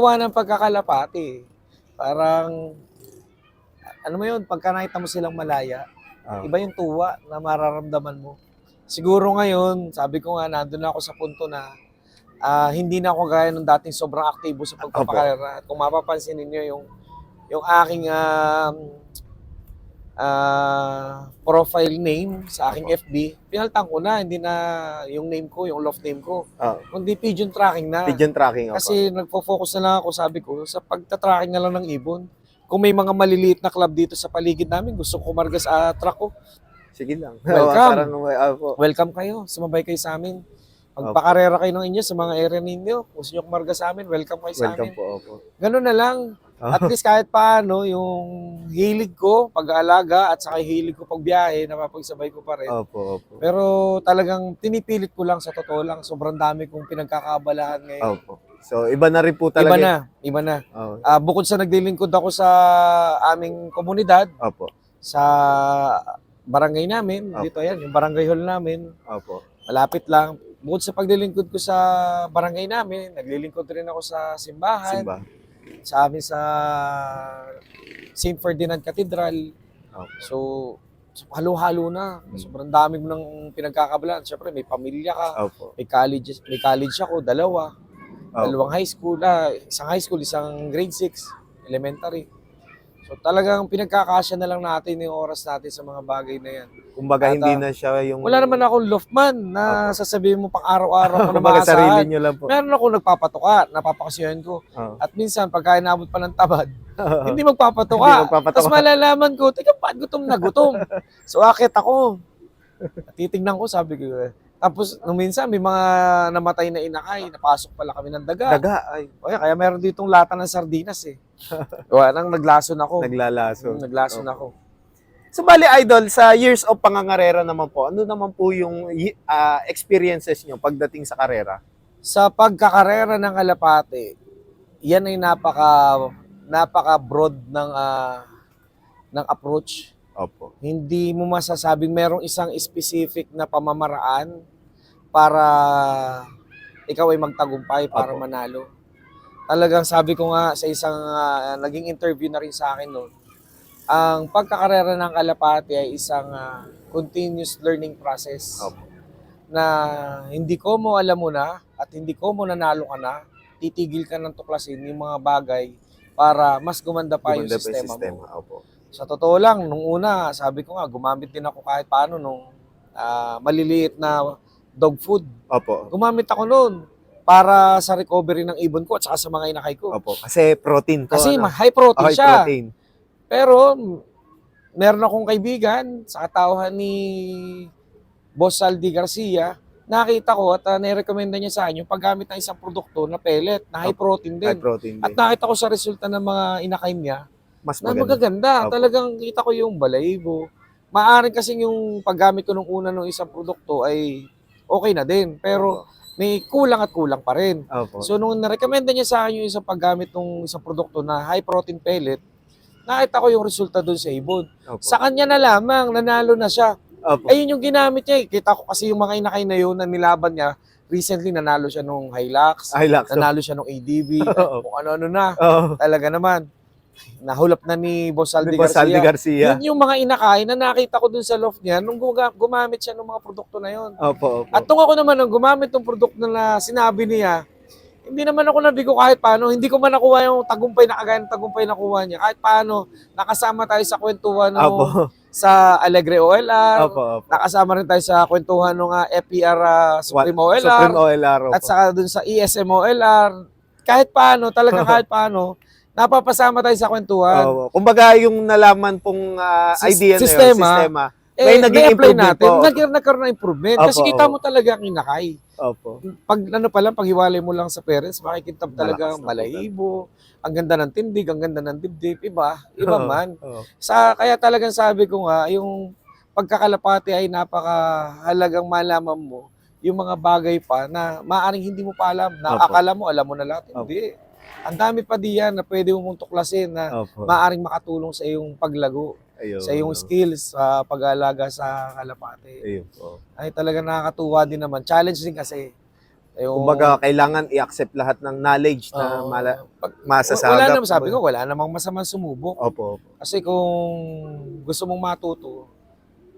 tuwa ng pagkakalapati. Parang, ano mo yun, pagka nakita mo silang malaya, Ah. iba yung tuwa na mararamdaman mo. Siguro ngayon, sabi ko nga, nandun na ako sa punto na ah, hindi na ako gaya nung dating sobrang aktibo sa pagpapakarera. At kung mapapansin ninyo yung yung aking um, ah, profile name sa aking FB, pinaltan ko na, hindi na yung name ko, yung loft name ko, Ah, kundi pigeon tracking na. pigeon tracking ako. Kasi nagfo-focus na lang ako, sabi ko, sa pagta-tracking na lang ng ibon. Kung may mga maliliit na club dito sa paligid namin, gusto ko kumarga sa truck ko, Sige lang. Welcome. Parang, ah, welcome kayo, sumabay kayo sa amin. Pagpakarera kayo ng inyo sa mga area ninyo, gusto nyo kumarga sa amin, welcome kayo sa Welcome amin. po, opo. Ganun na lang. Ah. At least kahit paano, yung hilig ko, pag-aalaga at saka hilig ko pagbiyahe, napapagsabay ko pa rin. Opo, opo. Pero talagang pinipilit ko lang sa totoo lang, sobrang dami kong pinagkakabalahan ngayon. Opo. So, iba na rin po Iba talaga. na, iba na. Oh, Ah, bukod sa naglilingkod ako sa aming komunidad, opo. sa barangay namin, Opo. dito yan, yung barangay hall namin, Opo. malapit lang. Bukod sa paglilingkod ko sa barangay namin, naglilingkod rin ako sa simbahan, Simba. Sa amin sa St. Ferdinand Cathedral. So, so, halo-halo na. Mm. Sobrang dami mo ng pinagkakabalaan. Siyempre, may pamilya ka, Opo. may college, may college ako, dalawa. Opo. Dalawang high school, ah, isang high school, isang grade 6, elementary. So talagang pinagkakasya na lang natin yung oras natin sa mga bagay na yan. Kumbaga, At, hindi ah, na siya yung... Wala naman akong loftman na sasabihin mo pang araw-araw ko na Kumbaga, sarili nyo lang po. Meron ako nagpapatuka, napapakasyahan ko. Oo. At minsan, pagka inabot pa ng tamad, hindi Hindi magpapatuka. magpapatuka. Tapos malalaman ko, teka, paano gutom na gutom? so akit ako. At titignan ko, sabi ko, eh. Tapos, nung minsan, may mga namatay na inakay, napasok pala kami ng daga. Daga, ay, O kaya meron ditong lata ng sardinas eh. Wala nang naglason ako. naglalaso. Mm, naglason Opo. ako. So, bali, Idol, sa years of pangangarera naman po, ano naman po yung ah, experiences nyo pagdating sa karera? Sa pagkakarera ng kalapate, yan ay napaka napaka broad ng ah, ng approach. Opo. Hindi mo masasabing merong isang specific na pamamaraan para ikaw ay magtagumpay para Opo. manalo. Talagang sabi ko nga sa isang ah, naging interview na rin sa akin noon, ang pagkakarera ng kalapate ay isang ah, continuous learning process Opo. na hindi ko mo alam mo na at hindi ko mo nanalo ka na, titigil ka ng tuklasin yung mga bagay para mas gumanda pa yung Gumanda pa sistema, mo. Opo. Sa totoo lang, nung una, sabi ko nga, gumamit din ako kahit paano nung ah, maliliit na dog food. Opo. Gumamit ako noon para sa recovery ng ibon ko at saka sa mga inakay ko. Opo. Kasi protein po. Kasi ano? high protein Okay, siya. protein. Pero meron akong kaibigan sa katauhan ni Boss Saldi Garcia, nakita ko at uh, nirekomenda niya sa yung paggamit ng isang produkto na pellet na high protein High din. protein din. At nakita ko sa resulta ng mga inakay niya, Mas na maganda. magaganda. Opo. Talagang kita ko yung balahibo. Maaring kasi yung paggamit ko nung una ng isang produkto ay okay na din. Pero may kulang at kulang pa rin. Opo. So nung narekomenda niya sa akin yung isang paggamit ng isang produkto na high protein pellet, nakita ko yung resulta doon sa ibon. Opo. Sa kanya na lamang, nanalo na siya. Opo. Ayun yung ginamit niya. eh. Kita ko kasi yung mga inakay na yun na nilaban niya. Recently, nanalo siya nung Hilux. Ay, lakso. Nanalo siya nung ADB. Kung ano-ano na. Oo. Talaga naman. Nahulap na ni Boss Aldi Di ba Garcia. Saldi Garcia? Yun yung mga inakay na nakita ko dun sa loft niya nung gumamit siya ng mga produkto na yun. Opo, opo. At nung ako naman nung gumamit ng produkto na sinabi niya, hindi naman ako nabigo kahit paano. Hindi ko man nakuha yung tagumpay na kagaya ng tagumpay na nakuha niya. Kahit paano, nakasama tayo sa kwentuhan ng Opo. sa Alegre OLR. Opo, opo. Nakasama rin tayo sa kwentuhan ng uh, FPR uh, Supreme OLR. Supreme OLR. Opo. At saka dun sa ESM OLR. Kahit paano, talagang kahit paano, napapasama tayo sa kwentuhan. Oo. Kumbaga yung nalaman pong ah, Sis- idea na sistema. yun, sistema. eh, May naging na-apply improvement natin. po. Nag nagkaroon ng improvement. Kasi Opo, kita opo. mo talaga ang inakay. Opo. Pag ano pa lang, paghiwalay mo lang sa parents, makikita mo talaga Malakas na po malahibo, ang ganda ng tindig, ang ganda ng dibdib, iba, iba Oo. man. Oo. Sa kaya talagang sabi ko nga, yung pagkakalapati ay napakahalagang malaman mo yung mga bagay pa na maaring hindi mo pa alam, na Opo. akala mo alam mo na lahat. Opo. Hindi. Ang dami pa diyan na pwede mong tuklasin na Opo. maaring makatulong sa iyong paglago, Ayun. sa iyong skills sa pag-aalaga sa kalapati. Ayun po. Ay talaga nakakatuwa din naman. Challenge din kasi Yung, Kumbaga, kailangan i-accept lahat ng knowledge na Oo. mala- Pag- masasagap. wala naman, sabi ko, wala namang masamang sumubok. Opo. opo. Kasi kung gusto mong matuto,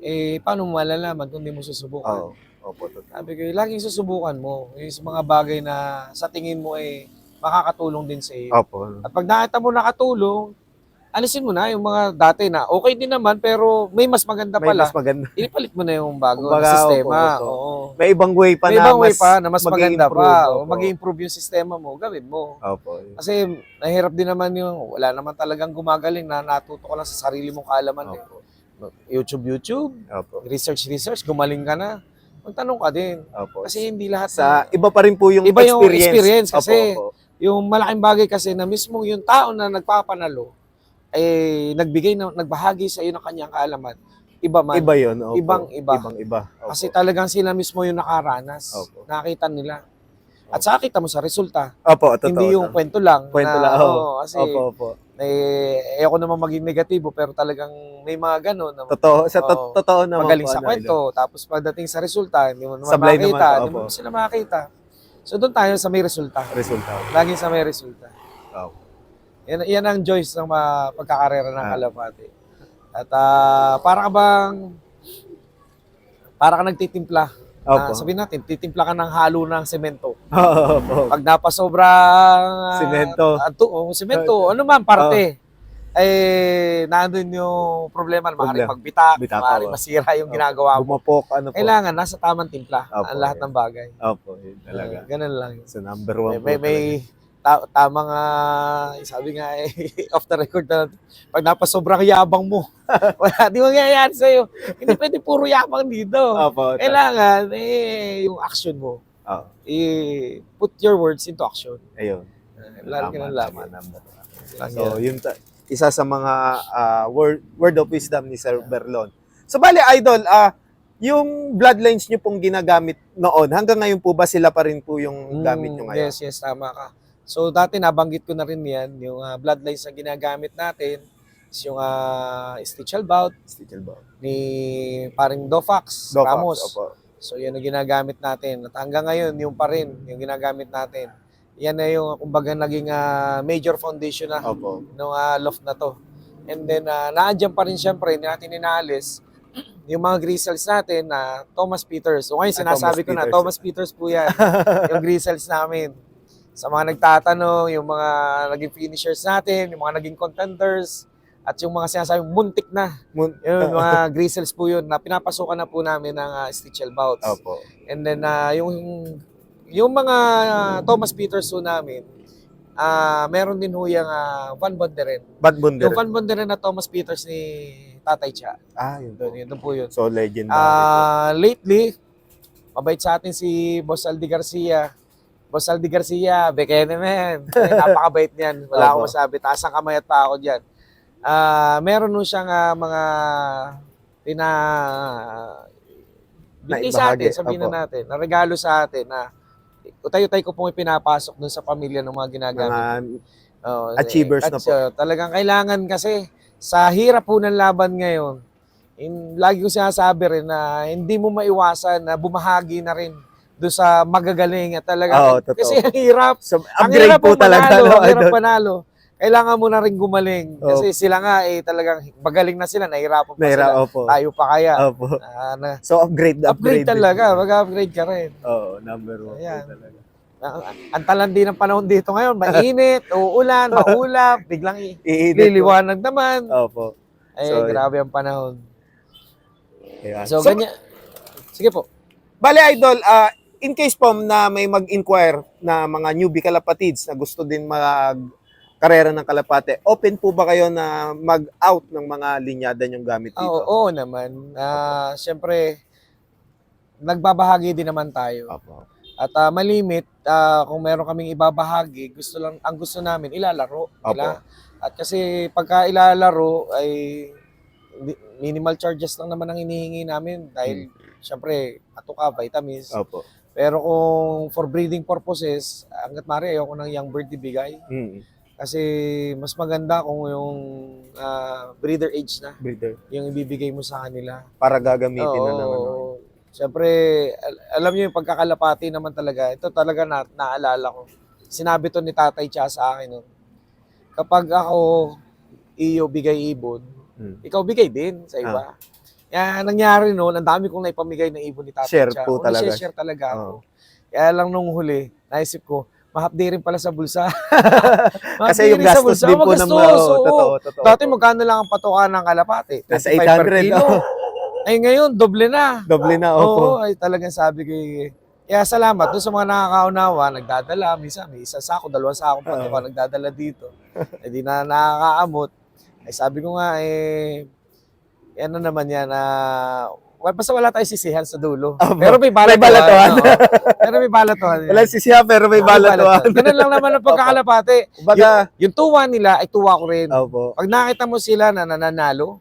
eh, paano mo malalaman kung hindi mo susubukan? Oo. Opo. totoo. Sabi ko, laging susubukan mo. Yung sa mga bagay na sa tingin mo eh, makakatulong din sa iyo. Opo. At pag nakita mo nakatulong, alisin mo na yung mga dati na okay din naman pero may mas maganda May pala. mas maganda. Inipalit mo na yung bago Kumbaga, na sistema. opo, opo. Oo. May ibang way pa May na ibang way mas pa na mas maganda pa. opo. O mag-improve yung sistema mo, gawin mo. Opo. Kasi nahirap din naman yung wala naman talagang gumagaling na natuto ko lang sa sarili mong kaalaman. Eh. Opo. YouTube, YouTube, Opo. research, research, gumaling ka na. Magtanong ka din. Opo. Kasi hindi lahat sa na- iba pa rin po yung Iba yung experience. experience kasi Opo, opo. Yung malaking bagay kasi na mismo yung tao na nagpapanalo eh nagbigay na nagbahagi sa iyo ng kanyang kaalaman. Iba man. Iba yun. Opo. Ibang-iba. Ibang-iba. Opo. Kasi talagang sila mismo yung nakaranas. Opo. Nakita nila. At saka kita mo sa resulta. Opo, totoo. hindi yung tama. kwento lang. Kwento na, lang, oo. oo, kasi Opo, opo. eh, ayoko naman maging negatibo pero talagang may mga ganun. Na Totoo. Sa to- Oo. totoo naman magaling po, sa ano, kwento. Tapos pagdating sa resulta, hindi mo naman Sablay naman makita. to, Hindi mo sila makita. So doon tayo sa may resulta. Resulta. Laging sa may resulta. Opo. Yan, yan ang joys ng mga pagkakarera ng Ah. Kalapati. At ah, para ka bang para ka nagtitimpla. Opo. Ah, sabihin natin, titimpla ka ng halo ng semento. Opo. Pag napasobrang Semento. Uh, oh, semento, ano man parte. Eh, nandun yung problema. Maaaring Problema. magbitak, Bitak, maaaring oo. masira yung ginagawa mo. Bumapok, ano po. Kailangan, nasa tamang timpla Opo, ang lahat yun. ng bagay. Opo, yun talaga. Ah, ganun lang. Sa number May, one may, po may ta- tamang, ah, sabi nga eh, off the record na, pag napasobrang yabang mo, wala, di mangyayari sa'yo. Hindi pwede puro yabang dito. talaga. Opo. Kailangan, eh, yung action mo, Oo. eh, put your words into action. Ayun. Lalo ka Tama, ng tama, number. Lang So, yun ta- isa sa mga ah, word, word of wisdom ni Sir Berlon. So, bali, Idol, ah, yung bloodlines nyo pong ginagamit noon, hanggang ngayon po ba sila pa rin po yung gamit nyo ngayon? Yes, yes, tama ka. So dati nabanggit ko na rin yan, yung ah, bloodlines na ginagamit natin is yung uh, Stitch Albout Stichel ni paring Dofax, Dofax, Ramos. Opo. So yan ang ginagamit natin. At hanggang ngayon, yung pa rin, yung ginagamit natin. Yan na yung kumbaga naging ah, major foundation na Opo. ng ah, loft na to. And then, uh, naandyan pa rin syempre, hindi natin inaalis, yung mga grizzles natin na Thomas Peters. So ngayon, Ah, sinasabi ko na, Peters. Thomas Peters po yan. yung grizzles namin. Sa mga nagtatanong, yung mga naging finishers natin, yung mga naging contenders, at yung mga sinasabi, muntik na. Mun- Yung mga grizzles po yun na pinapasukan na po namin ng uh, Stitch Bouts. Opo. And then, ah, yung, yung mga ah, Thomas Peters po namin, ah meron din ho yung uh, Van Bonderen. Bad. Yung Van Bonderen na Thomas Peters ni Tatay Cha. Ah, yun. Doon, yun, doon po yun. So, legendary. Ah, lately, mabait sa atin si Boss Aldi Garcia. Boss Aldi Garcia, bekene men. Eh, napakabait niyan. Wala akong Opo. masabi. Taas ang kamay at pa ako dyan. Ah, meron nun siyang ah, mga pina binigay sa Naibahagi. atin, sabihin Opo. na natin, na regalo sa atin na utay-utay ko pong ipinapasok dun sa pamilya ng mga ginagamit. mga Oo, Achievers eh, na at, uh, talagang kailangan kasi sa hirap po ng laban ngayon, in, lagi ko sinasabi rin na hindi mo maiwasan na bumahagi na rin doon sa magagaling at talaga. Totoo. kasi ang hirap. so, Ang hirap po po talaga. manalo. no, ang hirap panalo. Kailangan mo na rin gumaling. Kasi sila nga eh talagang magaling na sila. Nahirapan pa Nahira, sila. opo. Tayo pa kaya. Opo. Ah, na, So, upgrade, upgrade, upgrade. talaga. Mag-upgrade ka rin. Oo, number one Ayan. talaga. Ang, ang talandi ng panahon dito ngayon, mainit, uulan, maulap, biglang i- Iinit po. liliwanag naman. Opo. Ay, So, grabe ang panahon. Ayan. So, So, ganyan. Sige po. Bale, Idol, ah, in case po na may mag-inquire na mga newbie kalapatids na gusto din mag karera ng kalapate, open po ba kayo na mag-out ng mga linyada yung gamit Ah, dito? Oo, oo naman. Ah, Siyempre, nagbabahagi din naman tayo. Opo. At ah, malimit, ah, kung meron kaming ibabahagi, gusto lang, ang gusto namin, ilalaro. nila. At kasi pagka ilalaro, ay minimal charges lang naman ang hinihingi namin dahil syempre, atuka, vitamins. Opo. Pero kung for breeding purposes, hanggat mari ayoko ng young bird ibigay. Mm. Kasi mas maganda kung yung ah, breeder age na Breeder. yung ibibigay mo sa kanila. Para gagamitin na Oo. naman. no? Siyempre, al- alam niyo yung pagkakalapati naman talaga. Ito talaga na, naalala ko. Sinabi to ni Tatay Cha sa akin nun. Kapag ako iyo bigay ibon, Hmm. ikaw bigay din sa iba. Kaya nangyari noon, ang dami kong naipamigay na ibon ni Tatay Share Cha. po Oo, talaga. share talaga ako. Oo. Kaya lang nung huli, naisip ko, mahapdi rin pala sa bulsa. Kasi yung gastos din po ng mga, oo, oo. totoo, totoo. Dati magkano lang ang patokan ng kalapate? Nasa 25 per 800, kilo. oo. Ay ngayon, doble na. Doble na, Oo, opo. ay talagang sabi ko, eh, kaya salamat doon sa mga nakakaunawa, nagdadala, minsan may isa sako, dalawang sako pa Oo. nagdadala dito. eh di na nakakaamot. Ay sabi ko nga, eh, ano naman yan, na well, basta wala tayong sisihan sa dulo. Opo. Pero may balatuhan. May balatuhan. oo. Pero may balatuhan. yan. Wala sisiya pero may balatuan. Ganun lang naman ang pagkakalapate. Kumbaga, Yung tuwa nila ay tuwa ko rin. opo. Pag nakita mo sila na nananalo,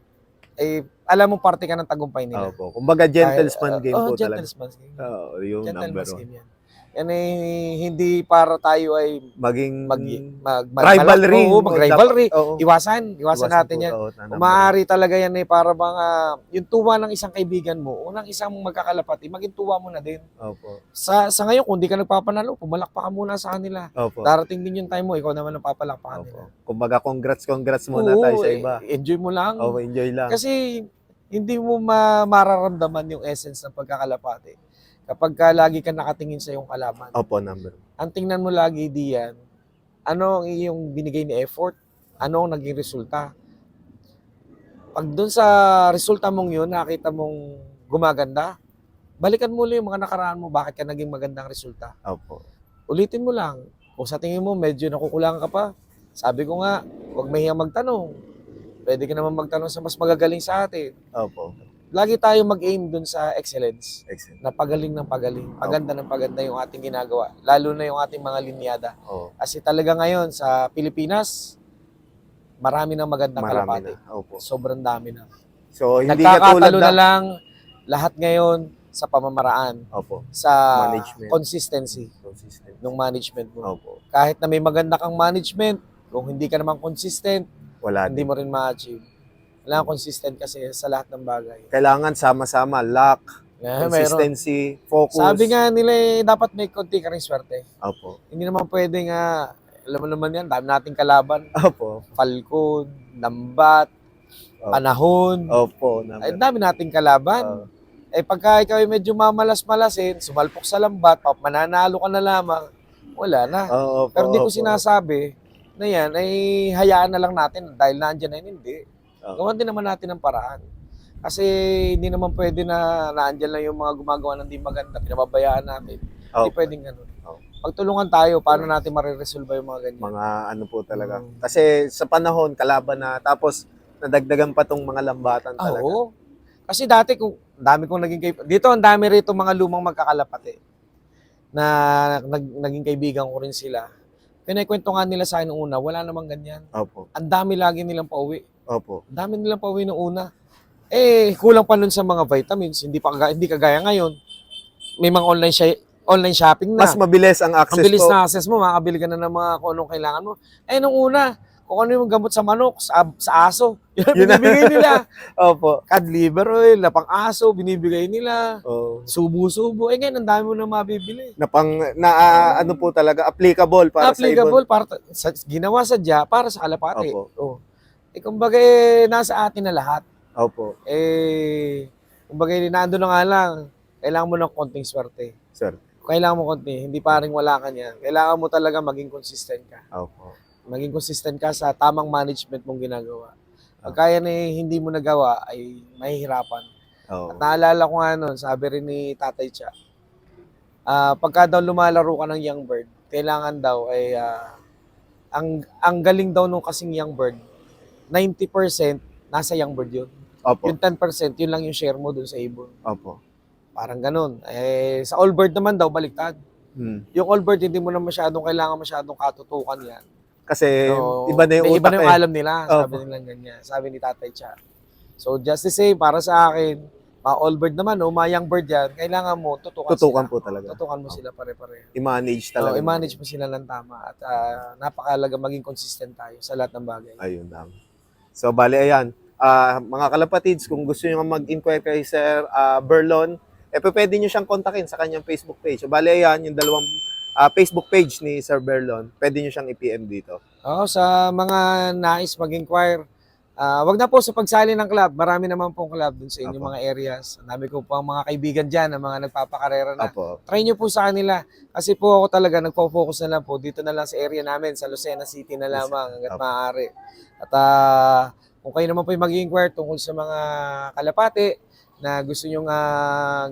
eh, alam mo parte ka ng tagumpay nila. Opo. Kumbaga gentleman game uh, po oh, talaga. gentleman's game. Oo, yung number one. game yan. Yan eh, hindi para tayo ay Maging mag, mag, mag rivalry. Oo, mag-rivalry. Oo. Iwasan, iwasan natin po, yan. oo, maaari talaga yan eh, para bang ah, yung tuwa ng isang kaibigan mo, unang isang magkakalapati, maging tuwa mo na din. Opo. Sa sa ngayon, kung di ka nagpapanalo, pumalakpakan muna sa kanila. Opo. Darating din yung time mo, ikaw naman ang papalakpakan nila. Kumbaga, congrats, congrats muna tayo sa eh, iba. enjoy mo lang. Oo, enjoy lang. Kasi hindi mo ma- mararamdaman yung essence ng pagkakalapate. Kapag ka lagi ka nakatingin sa iyong kalaban. Opo, number. Ang tingnan mo lagi diyan, ano ang iyong binigay ni effort? Ano ang naging resulta? Pag doon sa resulta mong yun, nakita mong gumaganda, balikan mo yung mga nakaraan mo, bakit ka naging magandang resulta. Opo. Ulitin mo lang. Kung sa tingin mo medyo nakukulangan ka pa, sabi ko nga, huwag mahiyang magtanong. Pwede ka naman magtanong sa mas magagaling sa atin. Opo. Lagi tayo mag-aim dun sa excellence. Excellent. Na pagaling ng pagaling. Paganda ng paganda yung ating ginagawa. Lalo na yung ating mga linyada. Oo. Kasi talaga ngayon sa Pilipinas, marami ng magandang Marami kalapate. na. Opo. Sobrang dami na. So, hindi Nagkakatalo na na. lang lahat ngayon sa pamamaraan, Opo. sa Management. consistency Consistent. ng management mo. Opo. Kahit na may maganda kang management, kung hindi ka naman consistent, Wala hindi din. mo rin ma-achieve. Kailangan consistent kasi sa lahat ng bagay. Kailangan sama-sama. Luck, meron. consistency, focus. Sabi nga nila eh, dapat may konti ka rin swerte. Opo. Hindi naman pwede nga, alam mo naman yan, dami nating kalaban. Opo. Falcon, Lambat, Opo. Panahon. Opo. Ay, Number. dami nating kalaban. Oo. Eh pagka ikaw ay medyo mamalas-malasin, sumalpok sa lambat, pap, mananalo ka na lamang, wala na. Opo, Pero di ko opo. sinasabi na yan, ay hayaan na lang natin dahil nandiyan na yun, hindi. Oo. Gawan din naman natin ng paraan. Kasi hindi naman pwede na naandyan lang yung mga gumagawa ng di maganda, pinababayaan natin. Hindi Opo. pwedeng ganun. Pagtulungan tayo, paano natin mariresolve yung mga ganyan? Mga ano po talaga. Mm. Kasi sa panahon, kalaban na. Tapos, nadagdagan pa tong mga lambatan Ah, talaga. Oo. Kasi dati kung dami kong naging kaibigan. Dito ang dami rito mga lumang magkakalapate na nag, naging kaibigan ko rin sila. Kinikwento nga nila sa akin una, wala namang ganyan. Opo. Ang dami lagi nilang pauwi. Opo. Ang dami nilang pauwi nung una. Eh, kulang pa nun sa mga vitamins. Hindi pa hindi kagaya ngayon. May mga online sha- online shopping na. Mas mabilis ang Ang access bilis po. na access mo, makakabili ka na ng mga kung anong kailangan mo. Eh, nung una, kung ano yung gamot sa manok, sa, sa aso, yun ang Yun na. binibigay nila. Opo. Cod liver oil, lapang aso, binibigay nila. Oh. Subo-subo. Eh ngayon, ang dami mo na mabibili. Na pang, na ah, ano po talaga, applicable para sa ibon. Applicable, para, sa, ginawa sa dya, para sa kalapate. Opo. Oh. Eh, kumbaga, eh, nasa atin na lahat. Opo. Eh, kumbaga, eh, nandun na nga lang. Kailangan mo ng konting swerte. Sir. Kailangan mo konti. Hindi paring wala ka niyan. Kailangan mo talaga maging consistent ka. Opo. Maging consistent ka sa tamang management mong ginagawa. Pag Ah. kaya na eh, hindi mo nagawa, ay mahihirapan. Oo. At naalala ko nga nun, sabi rin ni Tatay Cha, ah pagka daw lumalaro ka ng young bird, kailangan daw ay ah, ang ang galing daw nung kasing young bird, 90% nasa young bird yun. Opo. Yung 10%, yun lang yung share mo dun sa ibon. Opo. Parang ganun. Eh, sa all bird naman daw, baliktad. Hmm. Yung all bird, hindi mo na masyadong kailangan masyadong katutukan yan. Kasi So, iba na yung may iba utak na yung eh. alam nila. Sabi Opo. nila ganyan. Sabi ni Tatay Cha. So, just the same, para sa akin, mga all bird naman, o mga young bird yan, kailangan mo tutukan, Tutukan sila. po talaga. Tutukan mo Opo. sila pare-pareho. I-manage So, talaga. i-manage mo sila ng tama at ah, napakalaga maging consistent tayo sa lahat ng bagay. Ayun lang. So, bali, ayan. Ah, mga kalapatids, kung gusto nyo mag-inquire kay Sir ah, Berlon, eh pwede nyo siyang kontakin sa kanyang Facebook page. So, bale yan, yung dalawang ah, Facebook page ni Sir Berlon, pwede nyo siyang i-PM dito. Oo, sa mga nais mag-inquire, ah, wag na po sa pagsali ng club. Marami naman pong club dun sa inyong Apo. mga areas. Ang dami ko pang mga kaibigan dyan, na mga nagpapakarera na. Opo. Try nyo po sa kanila. Kasi po ako talaga nagpo-focus na lang po dito na lang sa area namin, sa Lucena City na lamang hanggat Apo. maaari. At ah, kung kayo naman po yung mag-inquire tungkol sa mga kalapate na gusto nyo nga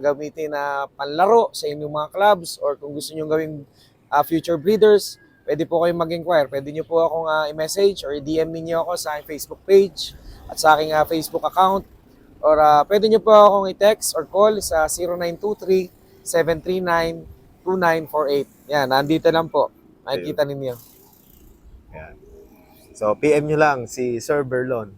gamitin na panlaro sa inyong mga clubs or kung gusto nyo gawing ah, future breeders, pwede po kayong mag-inquire. Pwede nyo po akong ah, i-message or i-DM niyo ako sa aking Facebook page at sa aking ah, Facebook account. Or ah, pwede nyo po akong i-text or call sa 0923-739-2948. Yan, nandito lang po. Makikita ninyo. Ayan. So, PM nyo lang si Sir Berlon.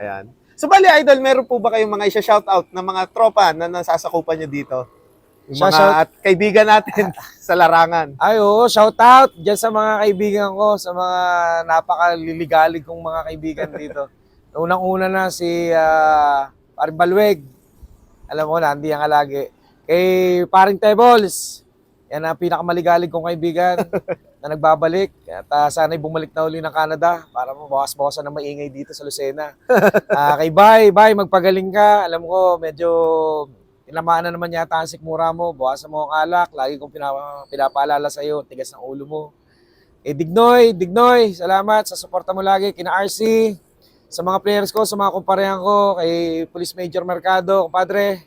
Ayan. So, bali, Idol, meron po ba kayong mga isa-shoutout na mga tropa na nasasakupan nyo dito? Yung mga Shout-out. at kaibigan natin sa larangan. Ay, oo, shout out dyan sa mga kaibigan ko, sa mga napakaliligalig kong mga kaibigan dito. Unang-una na si uh, Paring Balweg. Alam mo, nandiyan ka lagi. Kay Paring Tebols. Yan ang pinakamaligalig kong kaibigan na nagbabalik. At uh, sana'y bumalik na uli ng Canada para mabawas-bawasan na maingay dito sa Lucena. Ah, kay Bay, Bay, magpagaling ka. Alam ko, medyo tinamaan na naman yata ang sikmura mo. Bawasan mo ang alak. Lagi kong pinapa, pinapaalala sa iyo, tigas ng ulo mo. Eh, Dignoy, Dignoy, salamat sa suporta mo lagi. Kina RC, sa mga players ko, sa mga kumparehan ko, kay Police Major Mercado, compadre.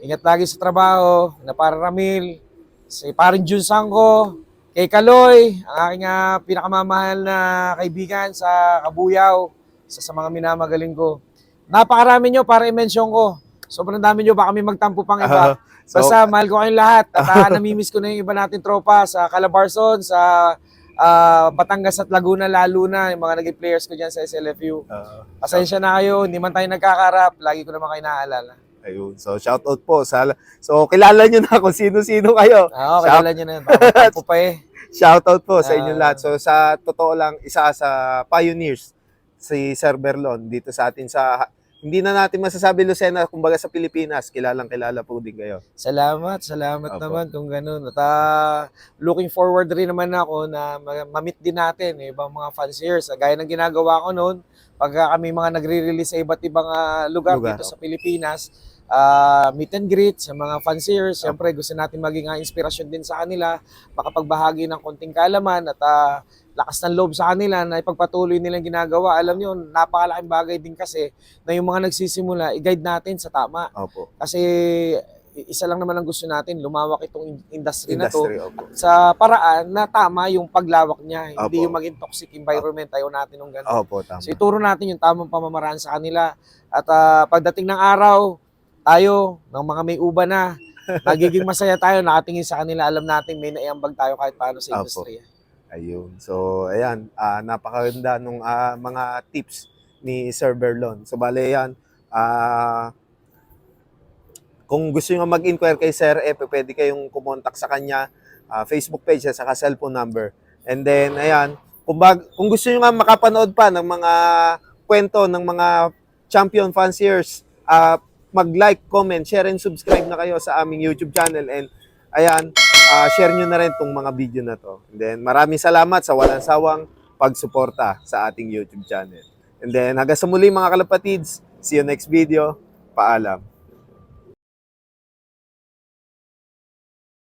Ingat lagi sa trabaho. Na para Ramil, si paring Jun Sangko, kay Kaloy, ang aking ah, pinakamamahal na kaibigan sa Kabuyaw, sa, sa mga minamagaling ko. Napakarami nyo para i-mention ko. Sobrang dami nyo, baka may magtampo pang iba. so, Basta mahal ko kayong lahat. At ah, namimiss ko na yung iba natin tropa sa Calabarzon, sa ah, Batangas at Laguna lalo na, yung mga naging players ko dyan sa SLFU. uh, Pasensya na kayo, hindi man tayo nagkakarap. Lagi ko naman kayo naaalala. ayun. So, shoutout po. Sa, so, kilala nyo na kung sino-sino kayo. Oo, kilala nyo na yun. Baka pa eh. Shoutout po sa inyong Ah. lahat. So, sa totoo lang, isa sa pioneers si Sir Berlon dito sa atin sa hindi na natin masasabi Lucena, kumbaga sa Pilipinas, kilalang kilala po din kayo. Salamat, salamat Opo. naman kung ganun. At ah, looking forward rin naman ako na ma- ma-meet din natin yung ibang mga fanciers. Ah, Gaya ng ginagawa ko noon, pag kami mga nagre-release sa iba't ibang ah, lugar, Lugar, dito sa Pilipinas, ah, meet and greet sa mga fanciers. Siyempre, gusto natin maging ah, inspirasyon din sa kanila, makapagbahagi ng konting kaalaman at ah, lakas ng loob sa kanila na ipagpatuloy nilang ginagawa. Alam niyo, napakalaking bagay din kasi na yung mga nagsisimula, i-guide natin sa tama. Opo. Kasi isa lang naman ang gusto natin, lumawak itong in- industry, na to Industry, opo. sa paraan na tama yung paglawak niya. Hindi Opo. yung maging toxic environment. Ayaw natin ng ganun. Opo, tama. So ituro natin yung tamang pamamaraan sa kanila. At ah, pagdating ng araw, tayo, ng mga may uba na, nagiging masaya tayo, nakatingin sa kanila, alam natin may naiambag tayo kahit paano sa Opo. industriya. Ayun. So, ayan, ah, napakaganda nung ah, mga tips ni Sir Berlon. So, bale yan, ah, kung gusto nyo mag-inquire kay Sir F, pwede kayong kumontak sa kanya, ah, Facebook page at saka cellphone number. And then, ayan, kung, bag, kung gusto nyo nga makapanood pa ng mga kwento ng mga champion fanciers, ah, mag-like, comment, share, and subscribe na kayo sa aming YouTube channel. And ayan, ah, share nyo na rin tong mga video na to. And then, maraming salamat sa walang sawang pagsuporta sa ating YouTube channel. And then, hanggang sa muli mga kalapatids, see you next video. Paalam.